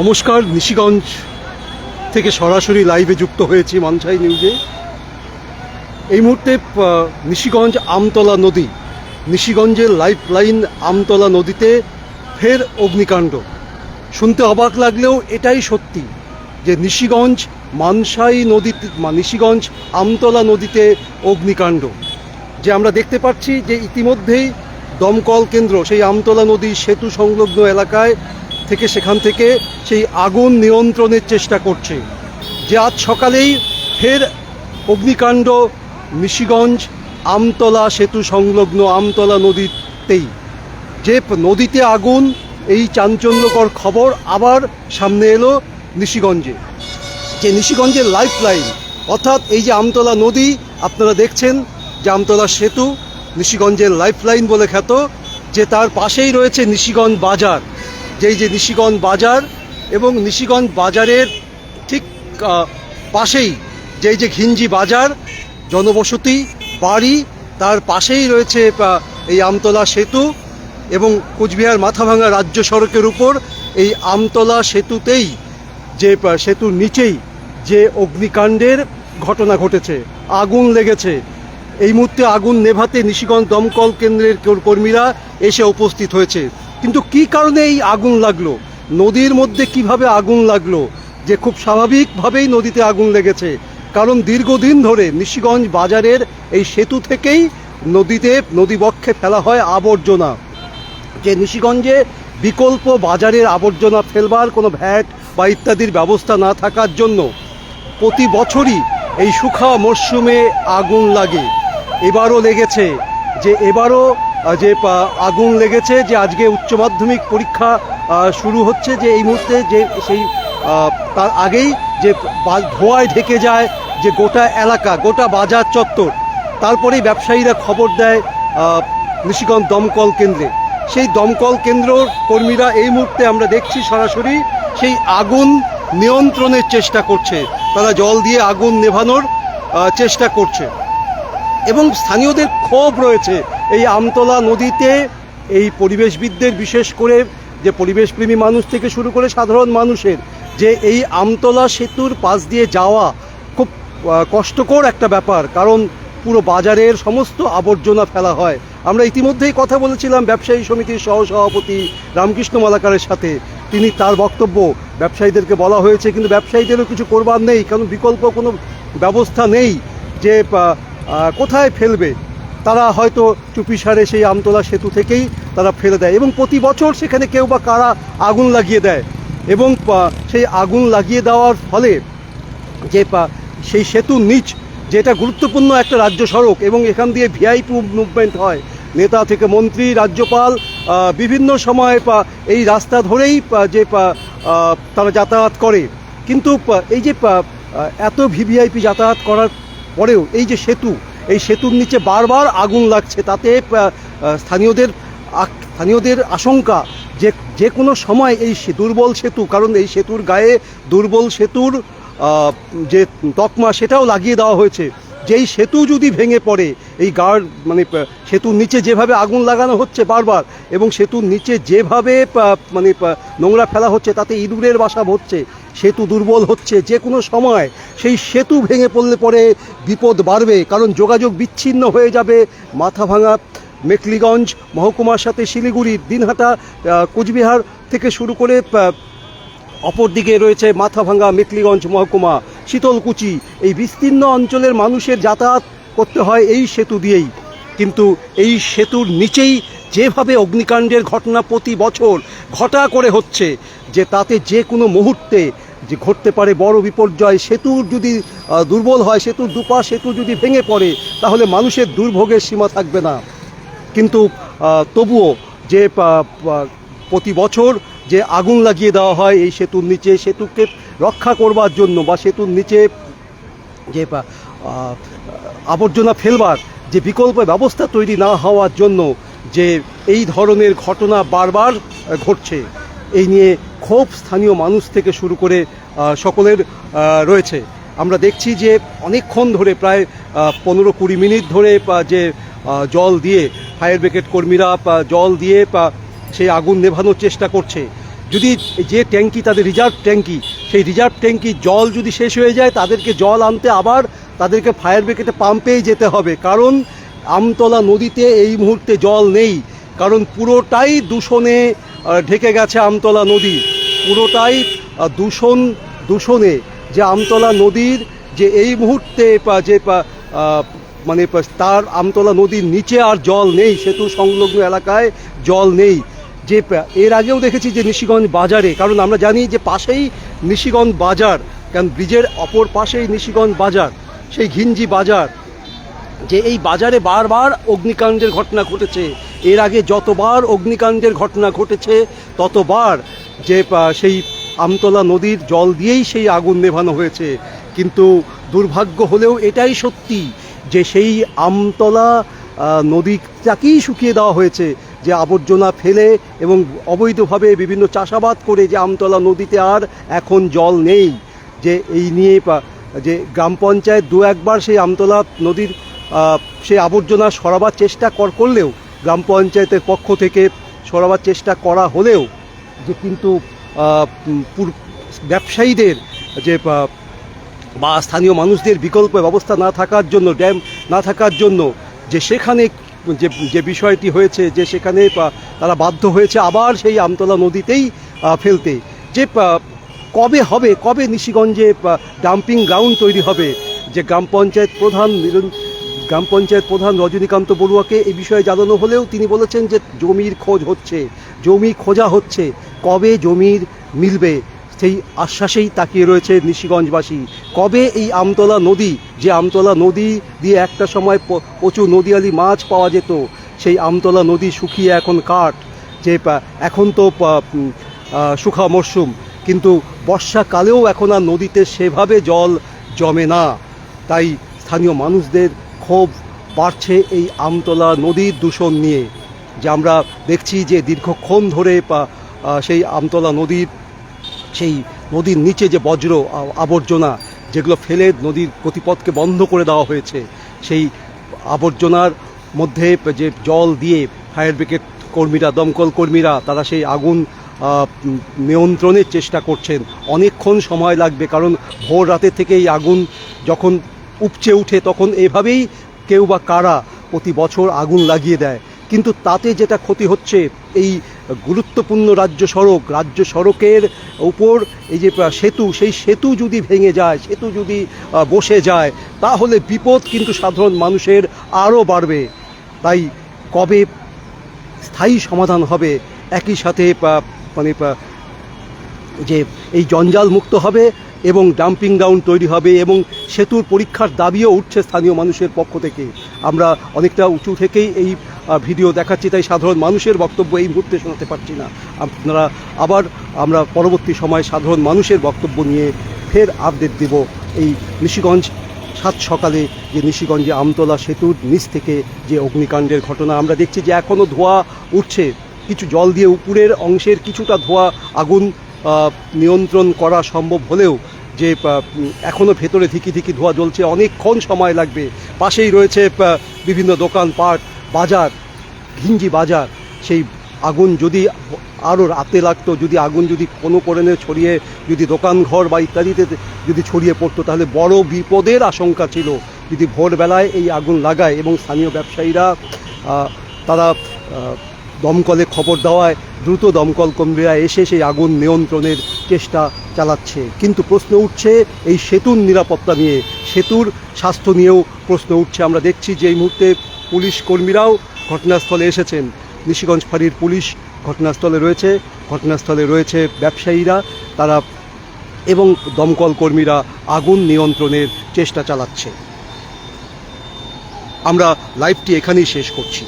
নমস্কার, নিশিগঞ্জ থেকে সরাসরি লাইভে যুক্ত হয়েছি মানসাই নিউজে এই মুহূর্তে নিশিগঞ্জ আমতলা নদী, নিশিগঞ্জের লাইফ লাইন আমতলা নদীতে ফের অগ্নিকাণ্ড। শুনতে অবাক লাগলেও এটাই সত্যি যে নিশিগঞ্জ মানসাই নদীতে নিশিগঞ্জ আমতলা নদীতে অগ্নিকাণ্ড। যে আমরা দেখতে পাচ্ছি যে ইতিমধ্যেই দমকল কেন্দ্র, সেই আমতলা নদী সেতু সংলগ্ন এলাকায় থেকে সেখান থেকে সেই আগুন নিয়ন্ত্রণের চেষ্টা করছে। যে আজ সকালেই ফের অগ্নিকাণ্ড নিশিগঞ্জ আমতলা সেতু সংলগ্ন আমতলা নদীতেই। যে নদীতে আগুন, এই চাঞ্চল্যকর খবর আবার সামনে এলো নিশিগঞ্জে। যে নিশিগঞ্জের লাইফ লাইন অর্থাৎ এই যে আমতলা নদী, আপনারা দেখছেন যে আমতলা সেতু নিশিগঞ্জের লাইফ লাইন বলে খ্যাত, যে তার পাশেই রয়েছে নিশিগঞ্জ বাজার। যেই যে নিশিগঞ্জ বাজার এবং নিশিগঞ্জ বাজারের ঠিক পাশেই যেই যে ঘিঞ্জি বাজার, জনবসতি, বাড়ি, তার পাশেই রয়েছে এই আমতলা সেতু এবং কোচবিহার মাথাভাঙা রাজ্য সড়কের উপর এই আমতলা সেতুতেই যে সেতুর নিচেই যে অগ্নিকাণ্ডের ঘটনা ঘটেছে, আগুন লেগেছে। এই মুহূর্তে আগুন নেভাতে নিশিগঞ্জ দমকল কেন্দ্রের কর্মীরা এসে উপস্থিত হয়েছে। কিন্তু কি কারণে এই আগুন লাগল? নদীর মধ্যে কীভাবে আগুন লাগল? যে খুব স্বাভাবিকভাবেই নদীতে আগুন লেগেছে। কারণ দীর্ঘদিন ধরে নিশিগঞ্জ বাজারের এই সেতু থেকেই নদীতে, নদীবক্ষে ফেলা হয় আবর্জনা। যে নিশিগঞ্জে বিকল্প বাজারের আবর্জনা ফেলবার কোনো ভ্যাট বা ইত্যাদির ব্যবস্থা না থাকার জন্য প্রতি বছরই এই সুখা মরশুমে আগুন লাগে। এবারও লেগেছে যে এবারও যে আগুন লেগেছে, যে আজকে উচ্চ মাধ্যমিক পরীক্ষা শুরু হচ্ছে, যে এই মুহূর্তে যে সেই তার আগেই যে ধোঁয়ায় ঢেকে যায় যে গোটা এলাকা, গোটা বাজার চত্বর, তারপরেই ব্যবসায়ীরা খবর দেয় নিশিগঞ্জ দমকল কেন্দ্রে। সেই দমকল কেন্দ্র কর্মীরা এই মুহূর্তে আমরা দেখছি সরাসরি সেই আগুন নিয়ন্ত্রণের চেষ্টা করছে। তারা জল দিয়ে আগুন নেভানোর চেষ্টা করছে। এবং স্থানীয়দের ক্ষোভ রয়েছে। এই আমতলা নদীতে এই পরিবেশবিদদের, বিশেষ করে যে পরিবেশপ্রেমী মানুষ থেকে শুরু করে সাধারণ মানুষের, যে এই আমতলা সেতুর পাশ দিয়ে যাওয়া খুব কষ্টকর একটা ব্যাপার। কারণ পুরো বাজারের সমস্ত আবর্জনা ফেলা হয়। আমরা ইতিমধ্যেই কথা বলেছিলাম ব্যবসায়ী সমিতির সহসভাপতি রামকৃষ্ণ মালাকারের সাথে। তিনি তার বক্তব্য ব্যবসায়ীদেরকে বলা হয়েছে, কিন্তু ব্যবসায়ীদেরও কিছু করবার নেই, কারণ বিকল্প কোনো ব্যবস্থা নেই যে কোথায় ফেলবে? তারা হয়তো চুপিসারে সেই আমতলা সেতু থেকেই তারা ফেলে দেয় এবং প্রতি বছর সেখানে কেউ বা কারা আগুন লাগিয়ে দেয় এবং সেই আগুন লাগিয়ে দেওয়ার ফলে যে সেই সেতুর নিচ, যেটা গুরুত্বপূর্ণ একটা রাজ্য সড়ক এবং এখান দিয়ে ভিআইপি মুভমেন্ট হয়, নেতা থেকে মন্ত্রী, রাজ্যপাল বিভিন্ন সময় এই রাস্তা ধরেই যে তারা যাতায়াত করে। কিন্তু এই যে এত ভিভিআইপি যাতায়াত করার পরেও এই যে সেতু, এই সেতুর নিচে বারবার আগুন লাগছে, তাতে স্থানীয়দের স্থানীয়দের আশঙ্কা যে যে কোনো সময় এই দুর্বল সেতু, কারণ এই সেতুর গায়ে দুর্বল সেতুর যে তকমা, সেটাও লাগিয়ে দেওয়া হয়েছে। যেই সেতু যদি ভেঙে পড়ে, এই গার মানে সেতুর নিচে যেভাবে আগুন লাগানো হচ্ছে বারবার, এবং সেতুর নিচে যেভাবে মানে নোংরা ফেলা হচ্ছে, তাতে ইঁদুরের বাসা হচ্ছে সেতু দুর্বল হচ্ছে, যে কোনো সময় সেই সেতু ভেঙে পড়লে পরে বিপদ বাড়বে। কারণ যোগাযোগ বিচ্ছিন্ন হয়ে যাবে মাথা ভাঙা মেকলিগঞ্জ, মহকুমার সাথে শিলিগুড়ি, দিনহাটা কোচবিহার থেকে শুরু করে অপরদিকে রয়েছে মাথাভাঙ্গা মেকলিগঞ্জ মহকুমা, শীতলকুচি। এই বিস্তীর্ণ অঞ্চলের মানুষের যাতায়াত করতে হয় এই সেতু দিয়েই। কিন্তু এই সেতুর নিচেই যেভাবে অগ্নিকাণ্ডের ঘটনা প্রতি বছর ঘটা করে হচ্ছে, যে তাতে যে কোনো মুহূর্তে যে ঘটতে পারে বড় বিপর্যয়, সেতুর যদি দুর্বল হয়, সেতুর দুপা সেতু যদি ভেঙে পড়ে, তাহলে মানুষের দুর্ভোগের সীমা থাকবে না। কিন্তু তবুও যে প্রতি বছর যে আগুন লাগিয়ে দেওয়া হয় এই সেতুর নিচে, সেতুকে রক্ষা করবার জন্য বা সেতুর নিচে যে আবর্জনা ফেলবার যে বিকল্প ব্যবস্থা তৈরি না হওয়ার জন্য যে এই ধরনের ঘটনা বারবার ঘটছে, এই নিয়ে ক্ষোভ স্থানীয় মানুষ থেকে শুরু করে সকলের রয়েছে। আমরা দেখছি যে অনেকক্ষণ ধরে প্রায় পনেরো কুড়ি মিনিট ধরে যে জল দিয়ে ফায়ার ব্রিগেড কর্মীরা জল দিয়ে সেই আগুন নেভানোর চেষ্টা করছে। যদি যে ট্যাঙ্কি, তাদের রিজার্ভ ট্যাঙ্কি, সেই রিজার্ভ ট্যাঙ্কি জল যদি শেষ হয়ে যায়, তাদেরকে জল আনতে আবার তাদেরকে ফায়ার ব্রিগেডে পাম্পেই যেতে হবে। কারণ আমতলা নদীতে এই মুহূর্তে জল নেই। কারণ পুরোটাই দূষণে ঢেকে গেছে আমতলা নদী। পুরোটাই দূষণ, দূষণে। যে আমতলা নদীর যে এই মুহূর্তে যে মানে তার আমতলা নদীর নিচে আর জল নেই, সেতু সংলগ্ন এলাকায় জল নেই। যে এর আগেও দেখেছি যে নিশিগঞ্জ বাজারে, কারণ আমরা জানি যে পাশেই নিশিগঞ্জ বাজার, কারণ ব্রিজের অপর পাশেই নিশিগঞ্জ বাজার, সেই ঘিঞ্জি বাজার। যে এই বাজারে বারবার অগ্নিকাণ্ডের ঘটনা ঘটেছে। এর আগে যতবার অগ্নিকাণ্ডের ঘটনা ঘটেছে, ততবার যে সেই আমতলা নদীর জল দিয়েই সেই আগুন নেভানো হয়েছে। কিন্তু দুর্ভাগ্য হলেও এটাই সত্যি যে সেই আমতলা নদীটাকেই শুকিয়ে দেওয়া হয়েছে। যে আবর্জনা ফেলে এবং অবৈধভাবে বিভিন্ন চাষাবাদ করে যে আমতলা নদীতে আর এখন জল নেই। যে এই নিয়ে যে গ্রাম পঞ্চায়েত দু একবার সেই আমতলা নদীর সেই আবর্জনা সরাবার চেষ্টা কর করলেও, গ্রাম পঞ্চায়েতের পক্ষ থেকে সরাবার চেষ্টা করা হলেও যে কিন্তু ব্যবসায়ীদের যে বা স্থানীয় মানুষদের বিকল্প ব্যবস্থা না থাকার জন্য, ড্যাম না থাকার জন্য যে সেখানে যে যে বিষয়টি হয়েছে, যে সেখানে তারা বাধ্য হয়েছে আবার সেই আমতলা নদীতেই ফেলতে। যে কবে হবে, কবে নিশিগঞ্জে ডাম্পিং গ্রাউন্ড তৈরি হবে, যে গ্রাম পঞ্চায়েত প্রধান গ্রাম পঞ্চায়েত প্রধান রজনীকান্ত বড়ুয়াকে এ বিষয়ে জানানো হলেও তিনি বলেছেন যে জমির খোঁজ হচ্ছে, জমি খোঁজা হচ্ছে, কবে জমির মিলবে সেই আশ্বাসেই তাকিয়ে রয়েছে নিশিগঞ্জবাসী। কবে এই আমতলা নদী, যে আমতলা নদী দিয়ে একটা সময় প্রচুর নদীয়ালি মাছ পাওয়া যেত, সেই আমতলা নদী শুকিয়ে এখন কাঠ, যে এখন তো শুখা মরশুম। কিন্তু বর্ষাকালেও এখন আর নদীতে সেভাবে জল জমে না। তাই স্থানীয় মানুষদের ক্ষোভ বাড়ছে এই আমতলা নদীর দূষণ নিয়ে। যে আমরা দেখছি যে দীর্ঘক্ষণ ধরে সেই আমতলা নদীর, সেই নদীর নিচে যে বজ্র আবর্জনা, যেগুলো ফেলে নদীর গতিপথকে বন্ধ করে দেওয়া হয়েছে, সেই আবর্জনার মধ্যে যে জল দিয়ে ফায়ার ব্রিগেড কর্মীরা, দমকল কর্মীরা, তারা সেই আগুন নিয়ন্ত্রণের চেষ্টা করছেন। অনেকক্ষণ সময় লাগবে, কারণ ভোর রাতে থেকে এই আগুন যখন উপচে উঠে তখন এভাবেই কেউ বা কারা প্রতি বছর আগুন লাগিয়ে দেয়। কিন্তু তাতে যেটা ক্ষতি হচ্ছে, এই গুরুত্বপূর্ণ রাজ্য সড়ক, রাজ্য সড়কের উপর এই যে সেতু, সেই সেতু যদি ভেঙে যায়, সেতু যদি বসে যায়, তাহলে বিপদ কিন্তু সাধারণ মানুষের আরও বাড়বে। তাই কবে স্থায়ী সমাধান হবে, একই সাথে মানে যে এই জঞ্জাল মুক্ত হবে এবং ডাম্পিং গ্রাউন্ড তৈরি হবে এবং সেতুর পরীক্ষার দাবিও উঠছে স্থানীয় মানুষের পক্ষ থেকে। আমরা অনেকটা উঁচু থেকেই এই ভিডিও দেখাচ্ছি, তাই সাধারণ মানুষের বক্তব্য এই মুহূর্তে শোনাতে পারছি না। আপনারা আবার আমরা পরবর্তী সময় সাধারণ মানুষের বক্তব্য নিয়ে ফের আপডেট দেব এই নিশিগঞ্জ সাত সকালে যে নিশিগঞ্জে আমতলা সেতুর নিচ থেকে যে অগ্নিকাণ্ডের ঘটনা, আমরা দেখছি যে এখনও ধোঁয়া উঠছে। কিছু জল দিয়ে উপরের অংশের কিছুটা ধোঁয়া আগুন নিয়ন্ত্রণ করা সম্ভব হলেও যে এখনও ভেতরে ধিকি ধিকি ধোয়া জ্বলছে, অনেকক্ষণ সময় লাগবে। পাশেই রয়েছে বিভিন্ন দোকানপাট বাজার, ঘিঞ্জি বাজার। সেই আগুন যদি আরও রাতে লাগতো, যদি আগুন যদি কোনো পরিমাণে ছড়িয়ে, যদি দোকান ঘর বা ইত্যাদিতে যদি ছড়িয়ে পড়তো, তাহলে বড় বিপদের আশঙ্কা ছিল। যদি ভোরবেলায় এই আগুন লাগায় এবং স্থানীয় ব্যবসায়ীরা তারা দমকলে খবর দেওয়ায় দ্রুত দমকল কর্মীরা এসে সেই আগুন নিয়ন্ত্রণের চেষ্টা চালাচ্ছে। কিন্তু প্রশ্ন উঠছে, এই সেতুর নিরাপত্তা নিয়ে। সেতুর স্বাস্থ্য নিয়েও প্রশ্ন উঠছে। আমরা দেখছি যে এই মুহূর্তে পুলিশ কর্মীরাও ঘটনাস্থলে এসেছেন। নিশিগঞ্জ ফাঁড়ির পুলিশ ঘটনাস্থলে রয়েছে। ঘটনাস্থলে রয়েছে ব্যবসায়ীরা, তারা এবং দমকল কর্মীরা আগুন নিয়ন্ত্রণের চেষ্টা চালাচ্ছে। আমরা লাইভটি এখানেই শেষ করছি।